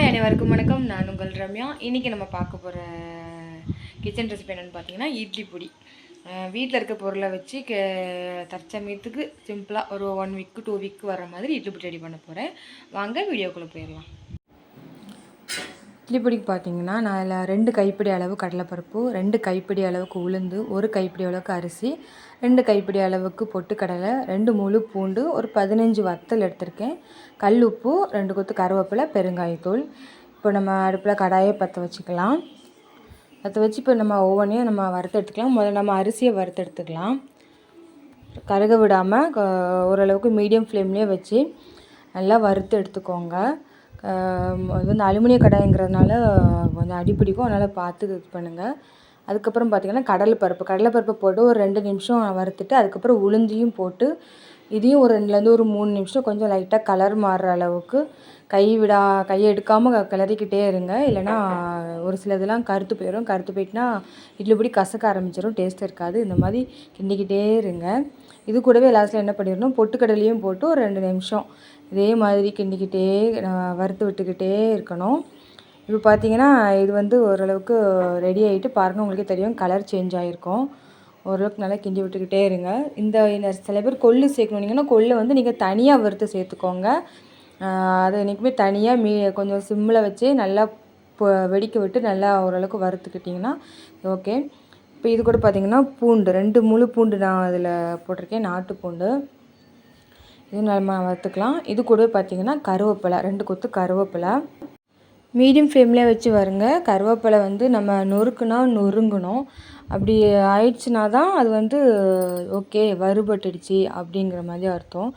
Hi அனைவருக்கும் வணக்கம். நான் உங்கள் ரம்யா. இன்றைக்கி நம்ம பார்க்க போகிற கிச்சன் ரெசிபி என்னென்னு பார்த்தீங்கன்னா இட்லி பொடி. வீட்டில் இருக்க பொருளை வச்சு க தற்சமயத்துக்கு சிம்பிளாக ஒரு ஒன் வீக்கு டூ வீக்கு வர மாதிரி இட்லி பொடி ரெடி பண்ண போகிறேன் வாங்க வீடியோக்குள்ளே போயிடலாம். இட்லி பார்த்தீங்கன்னா நான் அதில் ரெண்டு கைப்பிடி அளவு கடலைப்பருப்பு ரெண்டு கைப்பிடி அளவுக்கு உளுந்து ஒரு கைப்பிடி அளவுக்கு அரிசி ரெண்டு கைப்பிடி அளவுக்கு பொட்டுக்கடலை ரெண்டு முழு பூண்டு ஒரு பதினஞ்சு வத்தல் எடுத்திருக்கேன். கல் உப்பு ரெண்டு கொத்து கருவேப்பிலை பெருங்காயத்தூள். இப்போ நம்ம அடுப்பில் கடாயை பற்ற வச்சுக்கலாம். பற்ற வச்சு இப்போ நம்ம ஒவ்வொன்றையும் நம்ம வறுத்து எடுத்துக்கலாம். முதல்ல நம்ம அரிசியை வறுத்து எடுத்துக்கலாம். கருக விடாமல் ஓரளவுக்கு மீடியம் ஃப்ளேம்லேயே வச்சு நல்லா வறுத்து எடுத்துக்கோங்க. அது வந்து அலுமினிய கடாய்ங்கிறதுனால கொஞ்சம் அடி பிடிக்கும் அதனால் பார்த்து இது பண்ணுங்கள் அதுக்கப்புறம் பார்த்திங்கன்னா கடலைப்பருப்பு கடலைப்பருப்பு போட்டு ஒரு ரெண்டு நிமிஷம் வறுத்துட்டு அதுக்கப்புறம் உளுந்தியும் போட்டு இதையும் ஒரு ரெண்டுலேருந்து ஒரு மூணு நிமிஷம் கொஞ்சம் லைட்டாக கலர் மாறுற அளவுக்கு கை விடா கையை எடுக்காமல் கிளறிக்கிட்டே இருங்க. இல்லைனா ஒரு சில இதெல்லாம் கருத்து போயிடும் கருத்து போயிட்டுனா இட்லி கசக்க ஆரம்பிச்சிடும் டேஸ்ட் இருக்காது. இந்த மாதிரி கிண்டிக்கிட்டே இருங்க. இது கூடவே லாஸ்ட்டில் என்ன பண்ணிடணும்? பொட்டுக்கடலையும் போட்டு ஒரு ரெண்டு நிமிஷம் இதே மாதிரி கிண்டிக்கிட்டே வறுத்து விட்டுக்கிட்டே இருக்கணும். இப்போ பார்த்தீங்கன்னா இது வந்து ஓரளவுக்கு ரெடி ஆகிட்டு பாருங்கள் உங்களுக்கே தெரியும் கலர் சேஞ்ச் ஆகிருக்கும் ஓரளவுக்கு நல்லா கிண்டி விட்டுக்கிட்டே இருங்க. இந்த சில பேர் கொள்ளு சேர்க்கணுன்னீங்கன்னா கொள்ளு வந்து நீங்கள் தனியாக வறுத்து சேர்த்துக்கோங்க. அதை என்றைக்குமே தனியாக மீ கொஞ்சம் சிம்மில் வச்சு நல்லா வெடிக்க விட்டு நல்லா ஓரளவுக்கு வறுத்துக்கிட்டிங்கன்னா ஓகே இப்போ இது கூட பார்த்திங்கன்னா பூண்டு ரெண்டு முழு பூண்டு நான் அதில் போட்டிருக்கேன் நாட்டு பூண்டு இது நம்ம வறுத்துக்கலாம். இது கூட பார்த்திங்கன்னா கருவேப்பிலை ரெண்டு கொத்து கருவேப்பிலை. மீடியம் ஃப்ளேம்லேயே வச்சு வருங்க. கருவேப்பிலை வந்து நம்ம நொறுக்குனா நொறுங்கணும். அப்படி ஆயிடுச்சுனா தான் அது வந்து ஓகே வறுபட்டுடுச்சு அப்படிங்கிற மாதிரி அர்த்தம்.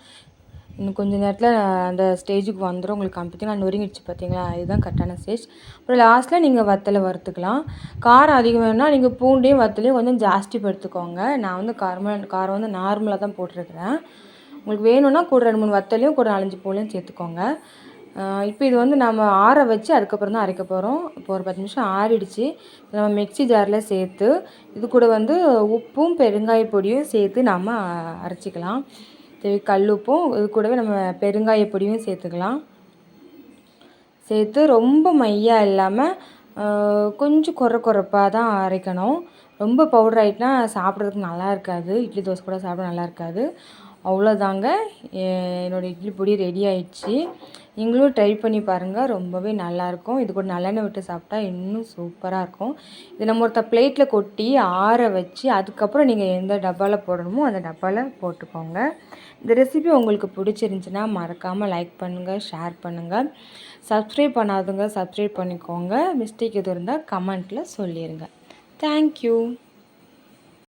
இன்னும் கொஞ்சம் நேரத்தில் அந்த ஸ்டேஜுக்கு வந்துடும் உங்களுக்கு பார்த்தீங்கன்னா நொறுங்கிடுச்சு பார்த்தீங்களா இதுதான் கரெக்டான ஸ்டேஜ். அப்புறம் லாஸ்ட்டில் நீங்கள் வத்தலை வறுத்துக்கலாம். காரம் அதிகம் வேணும்னா நீங்கள் பூண்டையும் வத்தலையும் கொஞ்சம் ஜாஸ்தி படுத்துக்கோங்க. நான் வந்து காரமாக காரம் வந்து நார்மலாக தான் போட்டிருக்கிறேன். உங்களுக்கு வேணும்னா கூட ரெண்டு மூணு வத்தலையும் கூட நாலஞ்சு பூலையும் சேர்த்துக்கோங்க. இப்போ இது வந்து நம்ம ஆற வச்சு அதுக்கப்புறம் தான் அரைக்க போகிறோம் இப்போ ஒரு பத்து நிமிஷம் ஆறிடுச்சு. நம்ம மிக்சி ஜாரில் சேர்த்து இது கூட வந்து உப்பும் பெருங்காய பொடியும் சேர்த்து நம்ம அரைச்சிக்கலாம். தேவை கல் உப்பும் இது கூடவே நம்ம பெருங்காய பொடியும் சேர்த்துக்கலாம். சேர்த்து ரொம்ப மையாக இல்லாமல் கொஞ்சம் குறை குறைப்பாக தான் அரைக்கணும். ரொம்ப பவுடர் ஆகிட்டுனா சாப்பிட்றதுக்கு நல்லா இருக்காது. இட்லி தோசை கூட சாப்பிட நல்லா இருக்காது. அவ்வளோதாங்க என்னோடய இட்லி பொடி ரெடி ஆயிடுச்சு. நீங்களும் ட்ரை பண்ணி பாருங்கள் ரொம்பவே நல்லாயிருக்கும். இது கூட நல்லெண்ணெய் விட்டு சாப்பிட்டா இன்னும் சூப்பராக இருக்கும். இது நம்ம ஒருத்த பிளேட்டில் கொட்டி ஆற வச்சு அதுக்கப்புறம் நீங்கள் எந்த டப்பாவில் போடணுமோ அந்த டப்பாவில் போட்டுக்கோங்க. இந்த ரெசிபி உங்களுக்கு பிடிச்சிருந்துச்சின்னா மறக்காமல் லைக் பண்ணுங்கள் ஷேர் பண்ணுங்கள் சப்ஸ்கிரைப் பண்ணாதுங்க சப்ஸ்கிரைப் பண்ணிக்கோங்க. மிஸ்டேக் எதுவும் இருந்தால் கமெண்ட்டில் சொல்லிடுங்க தேங்க்யூ